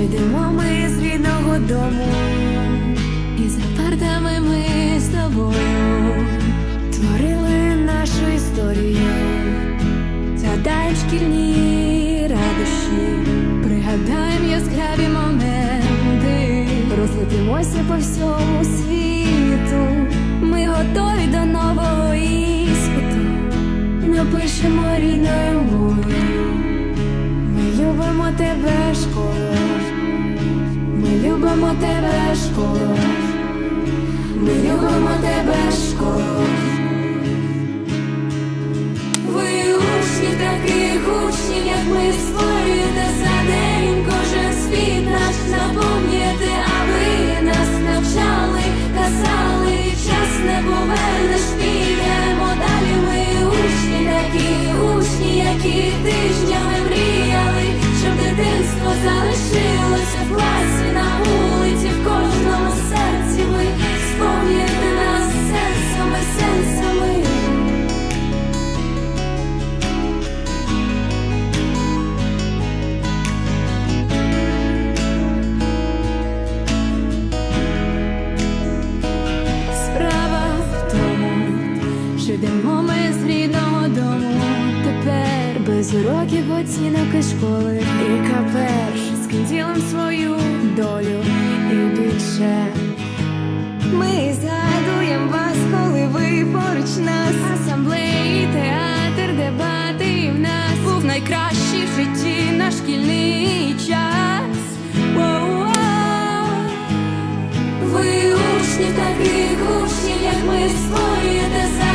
йдемо ми з рідного дому, і за партами ми з тобою творили нашу історію, згадаєм шкільні радощі, пригадаєм яскраві моменти, розлетимося по всьому світу. Ми готові до нового іспиту, напишемо рідною мовою. Ми любимо тебе, школа. Любимо тебе, школа. Ми любимо тебе, школа. Ви учні таких учнів, як ми створюєте за день кожен світ наш наповнюєте, а ви нас навчали, казали, час не повернеш, підемо далі. Ми учні такі учні, які тижнями мріяли, щоб дитинство залишилося в класі йдемо ми з рідного дому. Тепер без уроків оцінок і школи. Яка перша з ким ділим свою долю і більше. Ми згадуємо вас, коли ви поруч нас. Асамблеї, театр, дебати в нас був найкращий в житті наш шкільний час. Ви учні таких учнів, як ми створюєте